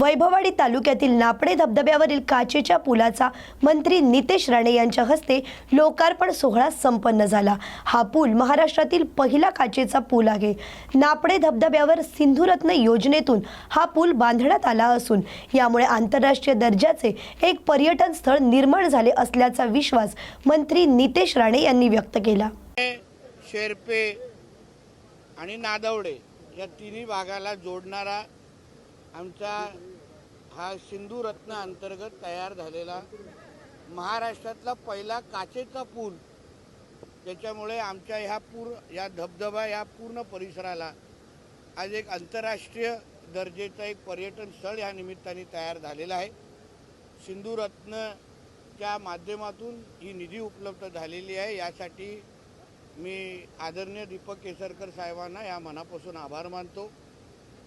वैभववाडी तालुक्यातील नापडे धबधब्यावरील काचेच्या पुलाचा मंत्री नितेश राणे यांच्या हस्ते लोकार्पण सोहळा संपन्न झाला. हा पूल महाराष्ट्रातील पहिला काचेचा पूल आहे. नापडे धबधब्यावर सिंधुरत्न योजनेतून हा पूल बांधण्यात आला असून यामुळे आंतरराष्ट्रीय दर्जाचे एक पर्यटन स्थळ निर्माण झाले असल्याचा विश्वास मंत्री नितेश राणे यांनी व्यक्त केला. शेरपे आणि नादवडे या तिन्ही भागाला जोडणारा आमचा हा सिंधुरत्न अंतर्गत तयार झालेला महाराष्ट्रातला पहिला काचेचा पूल. त्याच्यामुळे आमच्या ह्या पूर या धबधबा या पूर्ण परिसराला आज एक आंतरराष्ट्रीय दर्जेचं एक पर्यटन स्थळ ह्या निमित्ताने तयार झालेलं आहे. सिंधुरत्नच्या माध्यमातून ही निधी उपलब्ध झालेली आहे. यासाठी मी आदरणीय दीपक केसरकर साहेबांना या मनापासून आभार मानतो.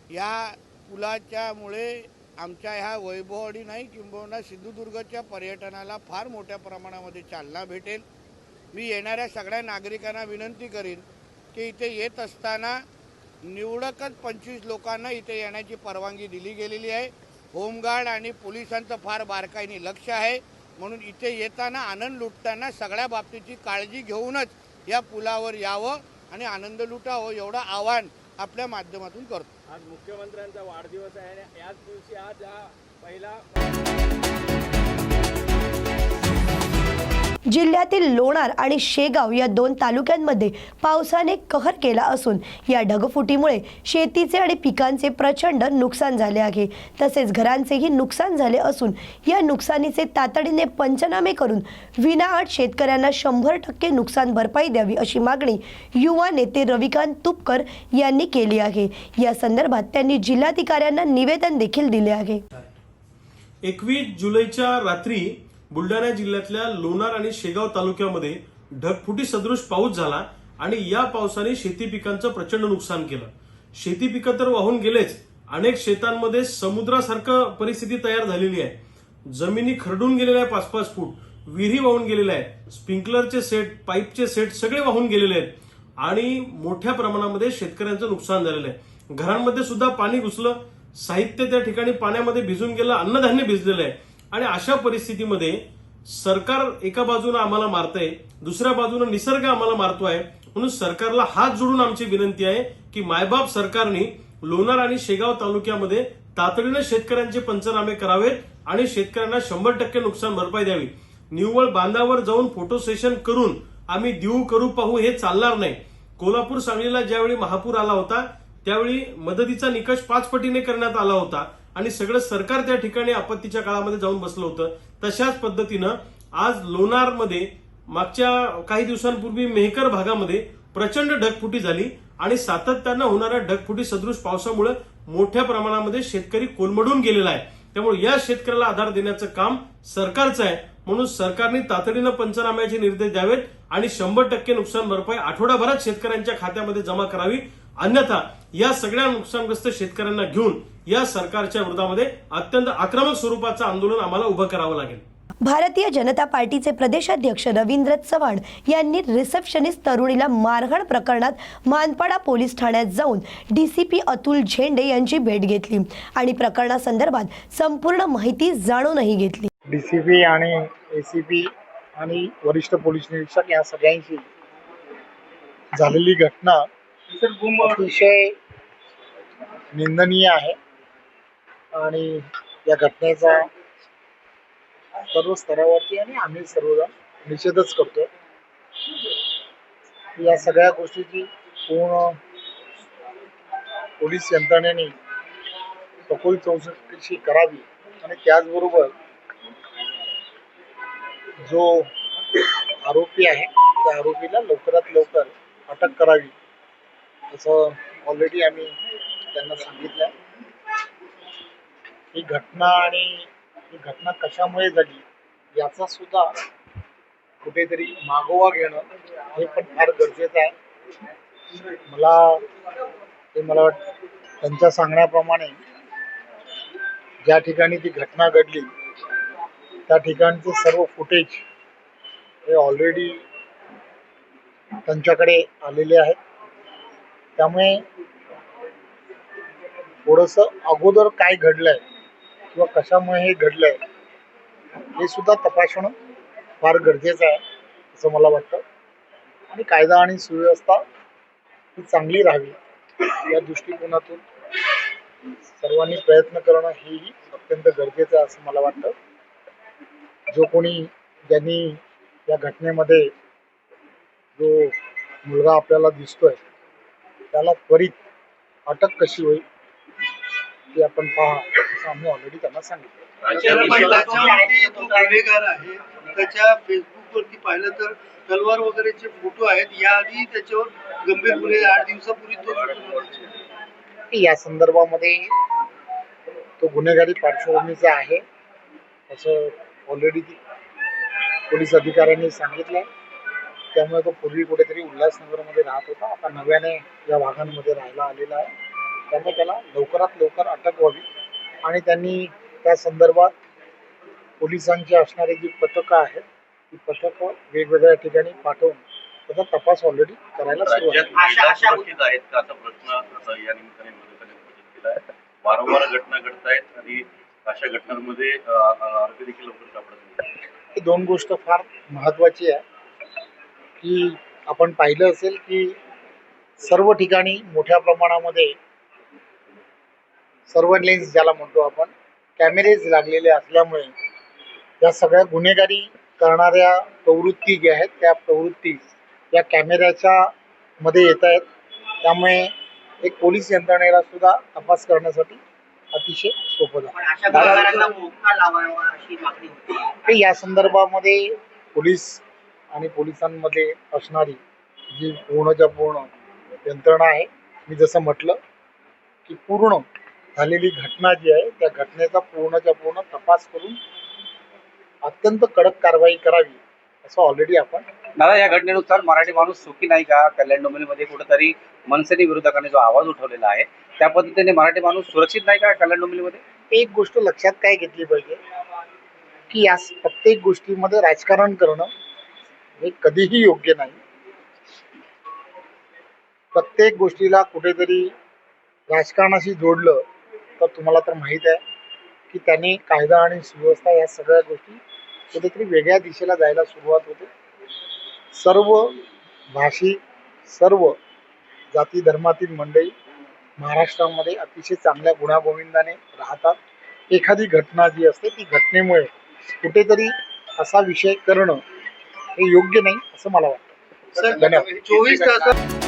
या पुलाच्यामुळे आमच्या ह्या वैभववाडी नाही किंबहुना सिंधुदुर्गच्या पर्यटनाला फार मोठ्या प्रमाणामध्ये चालना भेटेल. मी येणाऱ्या सगळ्या नागरिकांना विनंती करीन की इथे येत असताना निवडकच पंचवीस लोकांना इथे येण्याची परवानगी दिली गेलेली आहे. होमगार्ड आणि पोलिसांचं फार बारकाईने लक्ष आहे. म्हणून इथे येताना आनंद लुटताना सगळ्या बाबतीची काळजी घेऊनच या पुलावर यावं आणि आनंद लुटावं एवढं आव्हान आपल्या माध्यमातून करतो. आज मुख्यमंत्र्यांचा वाढदिवस आहे आणि याच दिवशी आज हा पहिला जिल्ह्यातील लोणार आणि शेगाव या दोन तालुक्यांमध्ये पावसाने कहर केला असून या ढगफुटीमुळे शेतीचे आणि पिकांचे प्रचंड नुकसान झाले आहे. तसेच घरांचेही नुकसान झाले असून या नुकसानीचे तातडीने पंचनामे करून विनाअट शेतकऱ्यांना शंभर टक्के नुकसान भरपाई द्यावी अशी मागणी युवा नेते रविकांत तुपकर यांनी केली आहे. या संदर्भात त्यांनी जिल्हाधिकाऱ्यांना निवेदन देखील दिले आहे. एकवीस जुलैच्या रात्री बुलढाणा जिल्ह्यातल्या लोणार आणि शेगाव तालुक्यामध्ये ढगफुटी सदृश पाऊस झाला आणि या पावसाने शेती पिकांचं प्रचंड नुकसान केलं. शेती पिकं तर वाहून गेलेच. अनेक शेतांमध्ये समुद्रासारखं परिस्थिती तयार झालेली आहे. जमिनी खरडून गेलेल्या आहे पाच पाच फूट विहिरी वाहून गेलेल्या आहेत. स्प्रिंकलरचे सेट पाईपचे सेट सगळे वाहून गेलेले आहेत. आणि मोठ्या प्रमाणामध्ये शेतकऱ्यांचं नुकसान झालेलं आहे. घरांमध्ये सुद्धा पाणी घुसलं. साहित्य त्या ठिकाणी पाण्यामध्ये भिजून गेलं. अन्नधान्य भिजलेलं आहे. आणि अशा परिस्थितीमध्ये सरकार एका बाजूनं आम्हाला मारतंय दुसऱ्या बाजूनं निसर्ग आम्हाला मारतोय म्हणून सरकारला हात जोडून आमची विनंती आहे की मायबाप सरकारने लोणार आणि शेगाव तालुक्यामध्ये तातडीनं शेतकऱ्यांचे पंचनामे करावेत आणि शेतकऱ्यांना शंभर टक्के नुकसान भरपाई द्यावी. निव्वळ बांधावर जाऊन फोटो सेशन करून आम्ही देऊ करू पाहू हे चालणार नाही. कोल्हापूर सांगलीला ज्यावेळी महापूर आला होता त्यावेळी मदतीचा निकष पाच पटीने करण्यात आला होता. आणि सगळं सरकार त्या ठिकाणी आपत्तीच्या काळामध्ये जाऊन बसलं होतं. तशाच पद्धतीनं आज लोणारमध्ये मागच्या काही दिवसांपूर्वी मेहकर भागामध्ये प्रचंड ढगफुटी झाली आणि सातत्यानं होणाऱ्या ढगफुटी सदृश पावसामुळे मोठ्या प्रमाणामध्ये शेतकरी कोलमडून गेलेला आहे. त्यामुळे या शेतकऱ्याला आधार देण्याचं काम सरकारचं आहे. म्हणून सरकारने तातडीनं पंचनाम्याचे निर्देश द्यावेत आणि शंभर टक्के नुकसान भरपाई आठवडाभरात शेतकऱ्यांच्या खात्यामध्ये जमा करावी. अन्यथा या सगळ्या नुकसानग्रस्त शेतकऱ्यांना घेऊन या सरकारच्या विरोधामध्ये अत्यंत आक्रमक स्वरूपाचं आंदोलन आम्हाला उभं करावं लागेल. भारतीय जनता पार्टीचे प्रदेशाध्यक्ष रवींद्र चव्हाण यांनी रिसेप्शनिस्ट तरुणीला मारहाण प्रकरणात मानपाडा पोलीस ठाण्यात जाऊन डीसीपी अतुल झेंडे यांची भेट घेतली आणि प्रकरणासंदर्भात संपूर्ण माहिती जाणूनही घेतली. डी सी पी आणि ए सी पी आणि वरिष्ठ पोलीस निरीक्षक या सगळ्यांशी झालेली घटना अतिशय निंदनीय आहे. आणि या घटनेचा सर्व स्तरावरती आणि आम्ही सर्वजण निषेधच करतो. या सगळ्या गोष्टीची पूर्ण पोलीस यंत्रणेने सखोल चौकशी करावी आणि त्याचबरोबर जो आरोपी आहे त्या आरोपीला लवकरात लवकर अटक करावी असं ऑलरेडी आम्ही त्यांना सांगितलं ही घटना आणि ही घटना कशामुळे झाली याचा सुद्धा कुठेतरी मागोवा घेणं हे पण फार गरजेचं आहे. मला ते मला वाटतं त्यांच्या सांगण्याप्रमाणे ज्या ठिकाणी ती घटना घडली त्या ठिकाणचे सर्व फुटेज हे ऑलरेडी त्यांच्याकडे आलेले आहेत. त्यामुळे थोडंसं अगोदर काय घडलंय किंवा कशामुळे हे घडलंय हे सुद्धा तपासणं फार गरजेचं आहे असं मला वाटतं. आणि कायदा आणि सुव्यवस्था ही चांगली राहावी या दृष्टिकोनातून सर्वांनी प्रयत्न करणं हेही अत्यंत गरजेचं आहे असं मला वाटतं. जो कोणी ज्यांनी या घटनेमध्ये जो मुलगा आपल्याला दिसतोय त्याला त्वरित अटक कशी होईल ती आपण पहा. असं आम्ही ऑलरेडी त्यांना सांगितलं. त्याच्या फेसबुक वरती पाहिलं तर तलवार वगैरेचे फोटो आहेत. याआधी त्याच्यावर गंभीर गुन्हे आठ दिवसापूर्वी या संदर्भामध्ये तो गुन्हेगारी पार्श्वभूमीचा आहे असं ऑलरेडी पोलीस अधिकाऱ्यांनी सांगितलं त्यामुळे तो पूर्वी कुठेतरी उल्हासनगरमध्ये राहत होता. आता नव्याने या भागांमध्ये राहायला आलेला आहे. त्यामुळे त्याला लवकरात लवकर अटक व्हावी. आणि त्यांनी त्या संदर्भात पोलिसांची असणारी जी पथकं आहेत ती पथकं वेगवेगळ्या ठिकाणी पाठवून त्याचा तपास ऑलरेडी करायला सुरुवात आहेत का? असा प्रश्न असा या निमित्ताने मदताने उपस्थित केला आहे. वारंवार घटना घडत आहेत आणि अशा घटनांमध्ये आरोपी देखील लवकर सापडत ही दोन गोष्ट फार महत्वाची आहे की आपण पाहिलं असेल की सर्व ठिकाणी मोठ्या प्रमाणामध्ये सर्वलेन्स ज्याला म्हणतो आपण कॅमेरेज लागलेले असल्यामुळे या सगळ्या गुन्हेगारी करणाऱ्या प्रवृत्ती ज्या आहेत त्या प्रवृत्ती या कॅमेऱ्याच्या मध्ये येत आहेत. त्यामुळे एक पोलीस यंत्रणेला सुद्धा तपास करण्यासाठी अतिशय सोपं झालं या संदर्भामध्ये पोलीस आणि पोलिसांमध्ये असणारी जी पूर्णच्या पूर्ण यंत्रणा आहे मी जसं म्हटलं की पूर्ण झालेली घटना जी आहे त्या घटनेचा पूर्णच्या पूर्ण तपास करून अत्यंत कडक कारवाई करावी असं ऑलरेडी आपण दादा या घटनेनुसार मराठी माणूस सुखी नाही का? कल्याण डोंबिवलीमध्ये कुठेतरी मनसेनी विरोधकांनी जो आवाज उठवलेला आहे त्या पद्धतीने मराठी माणूस सुरक्षित नाही का कल्याण डोंबिवलीमध्ये? एक गोष्ट लक्षात काय घेतली पाहिजे की या प्रत्येक गोष्टीमध्ये राजकारण करणं हे कधीही योग्य नाही. प्रत्येक गोष्टीला कुठेतरी राजकारणाशी जोडलं तर तुम्हाला तर माहीत आहे की त्यांनी कायदा आणि सुव्यवस्था या सगळ्या गोष्टी कुठेतरी वेगळ्या दिशेला जायला सुरुवात होते. सर्व भाषिक सर्व जाती धर्मातील मंडळी महाराष्ट्रामध्ये अतिशय चांगल्या गुणागोविंदाने राहतात. एखादी घटना जी असते ती घटनेमुळे कुठेतरी असा विषय करणं हे योग्य नाही असं मला वाटतं. सर धन्यवाद चोवीस तास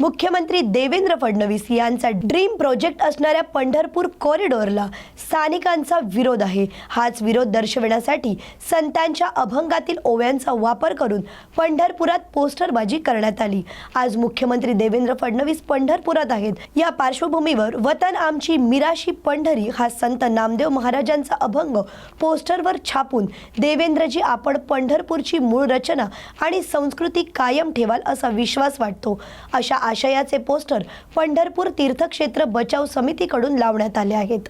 मुख्यमंत्री देवेंद्र फडणवीस यांचा ड्रीम प्रोजेक्ट असणाऱ्या पंढरपूर कॉरिडॉरला स्थानिकांचा विरोध आहे. हाच विरोध दर्शविण्यासाठी संतांच्या अभंगातील ओव्यांचा वापर करून पंढरपुरात पोस्टरबाजी करण्यात आली. आज मुख्यमंत्री देवेंद्र फडणवीस पंढरपुरात आहेत. या पार्श्वभूमीवर वतन आमची मिराशी पंढरी हा संत नामदेव महाराजांचा अभंग पोस्टरवर छापून देवेंद्रजी आपण पंढरपूरची मूळ रचना आणि संस्कृती कायम ठेवाल असा विश्वास वाटतो. अशा आशयाचे पोस्टर पंढरपूर तीर्थक्षेत्र बचाव समितीकडून लावण्यात आले आहेत.